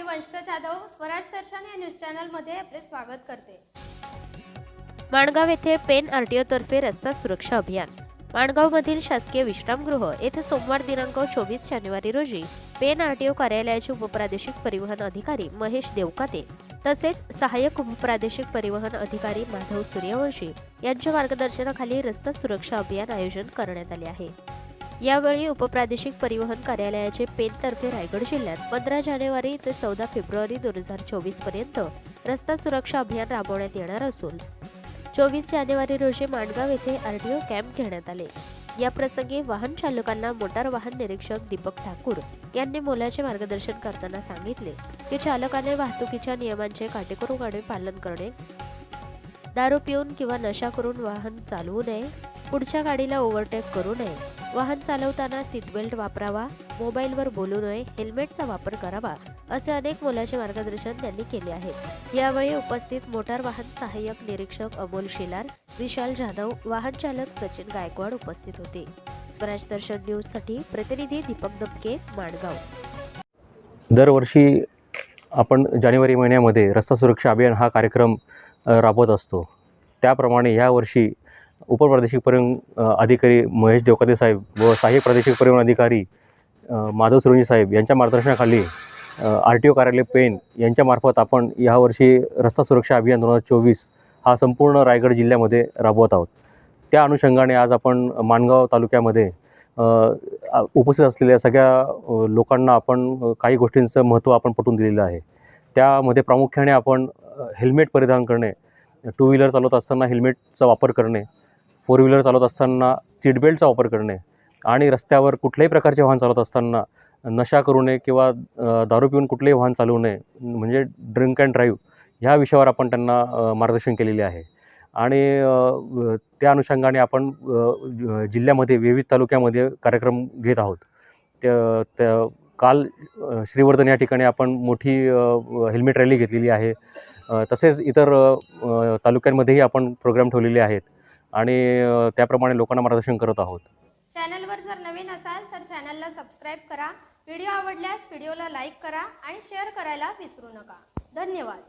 मी वंशता जाधव स्वराज दर्शन या न्यूज चॅनलमध्ये आपले स्वागत करते. माणगाव येथे पेन आरटीओ तर्फे रस्ता सुरक्षा अभियान. माणगावमधील शासकीय विश्रामगृह येथे सोमवार दिनांक चोवीस जानेवारी रोजी पेन आरटीओ कार्यालयाचे उपप्रादेशिक परिवहन अधिकारी महेश देवकाते तसेच सहाय्यक उपप्रादेशिक परिवहन अधिकारी माधव सूर्यवंशी यांच्या मार्गदर्शनाखाली रस्ता सुरक्षा अभियान आयोजन करण्यात आले आहे. यावेळी उपप्रादेशिक परिवहन कार्यालयाचे पेनतर्फे रायगड जिल्ह्यात पंधरा जानेवारी ते चौदा फेब्रुवारी दोन हजार चोवीसपर्यंत रस्ता सुरक्षा अभियान राबवण्यात येणार असून चोवीस जानेवारी रोजी माणगाव येथे आरटीओ कॅम्प घेण्यात आले. या प्रसंगी वाहन चालकांना मोटार वाहन निरीक्षक दीपक ठाकूर यांनी मोलाचे मार्गदर्शन करताना सांगितले की चालकाने वाहतुकीच्या नियमांचे काटेकोरपणे पालन करणे दारू पिऊन किंवा नशा करून वाहन चालवू नये पुढच्या गाडीला ओव्हरटेक करू नये वाहन चालवताना सीट बेल्ट वापरावा मोबाईलवर बोलू नये हेल्मेटचा वापर करावा असे अनेक मोलाचे मार्गदर्शन त्यांनी केले आहे. यावेळी उपस्थित मोटार वाहन सहाय्यक निरीक्षक अमोल शेलार विशाल जाधव वाहन चालक सचिन गायकवाड उपस्थित होते. स्वराज दर्शन न्यूजसाठी प्रतिनिधी दीपक दबके माणगाव. दरवर्षी आपण जानेवारी महिन्यामध्ये रस्ता सुरक्षा अभियान हा कार्यक्रम राबवत असतो. त्याप्रमाणे यावर्षी उपप्रादेशिक परिवहन अधिकारी महेश देवकाते साहेब व सहाय्यक प्रादेशिक परिवहन अधिकारी माधव सुरंजी साहेब यांच्या मार्गदर्शनाखाली आर टी ओ कार्यालय पेन यांच्यामार्फत आपण यावर्षी रस्ता सुरक्षा अभियान दोन हजार चोवीस हा संपूर्ण रायगड जिल्ह्यामध्ये राबवत आहोत. त्या अनुषंगाने आज आपण माणगाव तालुक्यामध्ये उपस्थित असलेल्या सगळ्या लोकांना आपण काही गोष्टींचं महत्त्व आपण पटवून दिलेलं आहे. त्यामध्ये प्रामुख्याने आपण हेल्मेट परिधान करणे टू व्हीलर चालवत असताना हेल्मेटचा वापर करणे फोर व्हीलर चालवत असताना सीट बेल्टचा वापर करणे आणि रस्त्यावर कुठल्याही प्रकारचे वाहन चालवत असताना नशा करू नये किंवा दारू पिऊन कुठलेही वाहन चालवू नये म्हणजे ड्रिंक अँड ड्राईव्ह ह्या विषयावर आपण त्यांना मार्गदर्शन केलेले आहे. आणि त्या अनुषंगाने आपण जिल्ह्यामध्ये विविध तालुक्यामध्ये कार्यक्रम घेत आहोत. त्या त्या काल श्रीवर्धन या ठिकाणी आपण मोठी हेल्मेट रॅली घेतलेली आहे. तसेच इतर तालुक्यांमध्येही आपण प्रोग्राम ठेवलेले आहेत. आणि त्याप्रमाणे लोकांना मार्गदर्शन करत आहोत. चॅनलवर जर नवीन असाल तर चॅनलला सबस्क्राईब करा. व्हिडिओ आवडल्यास व्हिडिओला लाईक करा आणि शेअर करायला विसरू नका. धन्यवाद.